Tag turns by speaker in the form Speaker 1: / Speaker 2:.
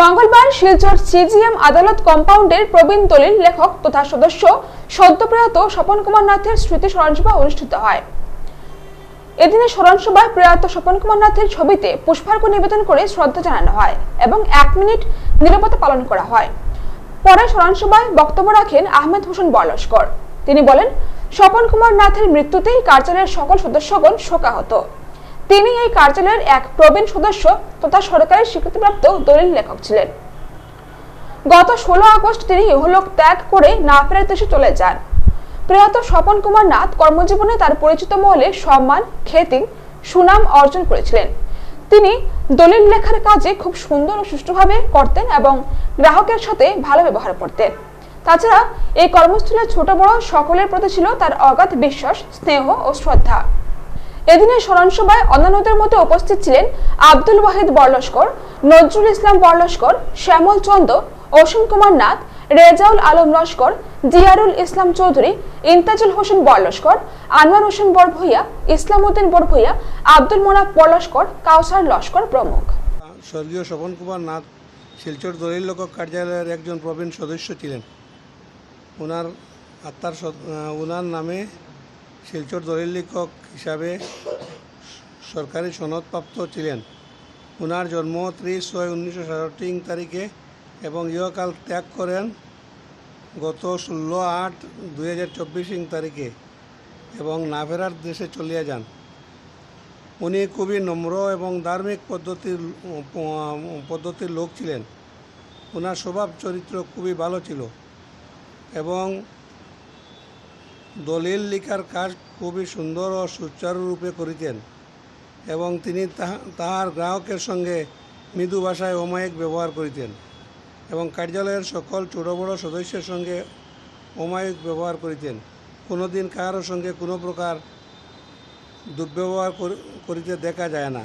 Speaker 1: মঙ্গলবার শিলচর সিজিএম আদালত কম্পাউন্ডের প্রবীণ দলিল লেখক তথা সদস্য সদ্যপ্রয়াত স্বপন কুমার নাথের স্মৃতি স্মরণসভা অনুষ্ঠিত হয়। এদিনে স্মরণসভায় প্রয়াত স্বপন কুমার নাথের ছবিতে পুষ্পার্ঘ নিবেদন করে শ্রদ্ধা জানানো হয় এবং এক মিনিট নিরাপত্তা পালন করা হয়। পরে স্মরণসভায় বক্তব্য রাখেন আহমেদ হোসেন বরলস্কর তিনি বলেন, স্বপন কুমার নাথের মৃত্যুতেই কার্যালয়ের সকল সদস্যগণ শোকাহত। তিনি এই কার্যালয়ের এক প্রবীণ সদস্য তথা সরকারের স্বীকৃতিপ্রাপ্ত দলিল লেখক ছিলেন। গত ষোলো আগস্ট তিনি ইহলোক ত্যাগ করে না ফেরার দেশে চলে যান। প্রয়াত স্বপন কুমার নাথ কর্মজীবনে তার পরিচিত মহলে সম্মান, খ্যাতি, সুনাম অর্জন করেছিলেন। তিনি দলিল লেখার কাজে খুব সুন্দর ও সুষ্ঠুভাবে করতেন এবং গ্রাহকের সাথে ভালো ব্যবহার করতেন। তাছাড়া এই কর্মস্থলে ছোট বড় সকলের প্রতি ছিল তার অগাধ বিশ্বাস, স্নেহ ও শ্রদ্ধা। এদিনের স্মরণসভায় অন্যান্যদের মধ্যে উপস্থিত ছিলেন আব্দুল ওয়াহিদ বরলস্কর, নজরুল ইসলাম বরলস্কর, শ্যামল চন্দ, অসীম কুমার নাথ, রেজাউল আলম লস্কর জিয়ারুল ইসলাম চৌধুরী, ইন্তাজুল হোসেন বরলস্কর, আনোয়ার হোসেন বরভূয়া ইসলাম উদ্দিন বরভূয়া আব্দুল মোনাফ বরলস্কর, কাউসার লস্কর প্রমুখ।
Speaker 2: স্বর্গীয় স্বপন কুমার নাথ শিলচর দলিল লেখক কার্যালয়ের একজন প্রবীণ সদস্য ছিলেন। ওনার আত্মার ওনার নামে শিলচর দলিল লেখক হিসাবে সরকারি সনদপ্রাপ্ত ছিলেন। ওনার জন্ম ত্রিশ ছয় উনিশশো সাতষট্টি তারিখে এবং ইহকাল ত্যাগ করেন গত ষোলো আট দুই হাজার চব্বিশ তারিখে এবং না ফেরার দেশে চলিয়া যান। উনি খুবই নম্র এবং ধার্মিক পদ্ধতির পদ্ধতির লোক ছিলেন। ওনার স্বভাব চরিত্র খুবই ভালো ছিল এবং দলিল লিখার কাজ খুবই সুন্দর ও সুচারুরূপে করিতেন এবং তিনি তাহা- তাহার গ্রাহকের সঙ্গে মৃদু ভাষায় অমায়িক ব্যবহার করিতেন এবং কার্যালয়ের সকল ছোটো বড়ো সদস্যের সঙ্গে অমায়িক ব্যবহার করিতেন। কোনোদিন কারোর সঙ্গে কোনো প্রকার দুর্ব্যবহার করিতে দেখা যায় না।